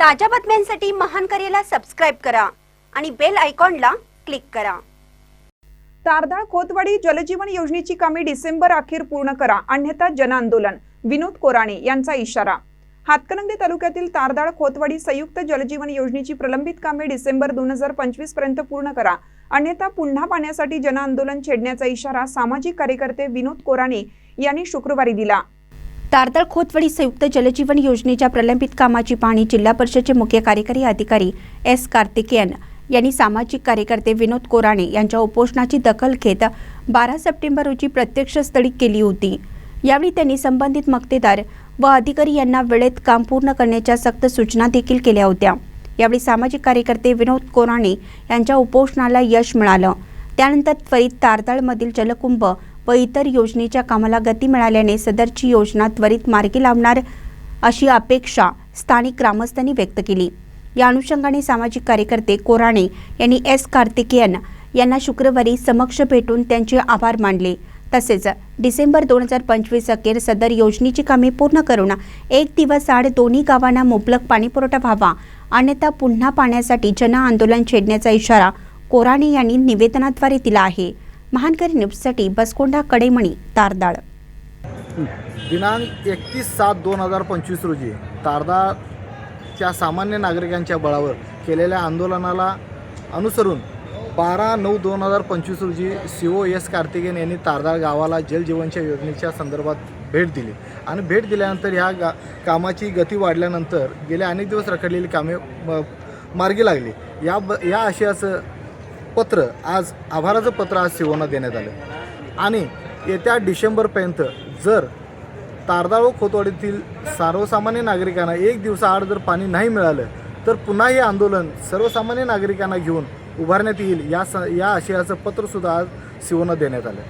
ताज्या बातम्यांसाठी महान करेला सबस्क्राईब करा आणि बेल आयकॉनला क्लिक करा. तारदाळ खोतवाडी जलजीवन योजनेची कामे डिसेंबर अखेर पूर्ण करा अन्यथा जनआंदोलन. विनोद कोराणे यांचा इशारा. हातकणंगले तालुक्यातील तारदाळ खोतवाडी संयुक्त जलजीवन योजनेची प्रलंबित कामे डिसेंबर दोन हजार पंचवीसपर्यंत पूर्ण करा अन्यथा पुन्हा पाण्यासाठी जनआंदोलन छेडण्याचा इशारा सामाजिक कार्यकर्ते विनोद कोराणे यांनी शुक्रवारी दिला. तारदाळ खोतवडी संयुक्त जलजीवन योजनेच्या प्रलंबित कामाची पाहणी जिल्हा परिषदेचे मुख्य कार्यकारी अधिकारी एस कार्तिकेयन यांनी सामाजिक कार्यकर्ते विनोद कोराणे यांच्या उपोषणाची दखल घेत बारा सप्टेंबर रोजी प्रत्यक्षस्थळी केली होती. यावेळी त्यांनी संबंधित मक्तेदार व अधिकारी यांना वेळेत काम पूर्ण करण्याच्या सक्त सूचना देखील केल्या होत्या. यावेळी सामाजिक कार्यकर्ते विनोद कोराणे यांच्या उपोषणाला यश मिळालं. त्यानंतर त्वरित तारताळमधील जलकुंभ व इतर योजनेच्या कामाला गती मिळाल्याने सदरची योजना त्वरित मार्गी लावणार अशी अपेक्षा स्थानिक ग्रामस्थांनी व्यक्त केली. या अनुषंगाने सामाजिक कार्यकर्ते कोराणे यांनी एस. कार्तिकेयन यांना शुक्रवारी समक्ष भेटून त्यांचे आभार मानले. तसेच डिसेंबर दोन हजार पंचवीस अखेर सदर योजनेची कामे पूर्ण करून एक दिवस आड दोन्ही गावांना मुबलक पाणीपुरवठा व्हावा अन्यथा पुन्हा पाण्यासाठी जनआंदोलन छेडण्याचा इशारा कोराणे यांनी निवेदनाद्वारे दिला आहे. महानकरी न्यूजसाठी बसकोंडा कडेमणी तारदाळ. दिनांक एकतीस सात दोन हजार पंचवीस रोजी तारदाळच्या सामान्य नागरिकांच्या बळावर केलेल्या आंदोलनाला अनुसरून बारा नऊ दोन हजार पंचवीस रोजी सी ओ एस कार्तिकेन यांनी तारदाळ गावाला जलजीवनच्या योजनेच्या संदर्भात भेट दिली. आणि भेट दिल्यानंतर ह्या गा कामाची गती वाढल्यानंतर गेले अनेक दिवस रखडलेली कामे म- मार्गी लागली. या ब या आशयाचं पत्र आज आभाराचं पत्र आज सिओना देण्यात आलं. आणि येत्या डिसेंबरपर्यंत जर तारदाळ व खोतवाडीतील सर्वसामान्य नागरिकांना एक दिवसाआड जर पाणी नाही मिळालं तर पुन्हा हे आंदोलन सर्वसामान्य नागरिकांना घेऊन उभारण्यात येईल या स या आशयाचं पत्रसुद्धा आज शिवना देण्यात आलं.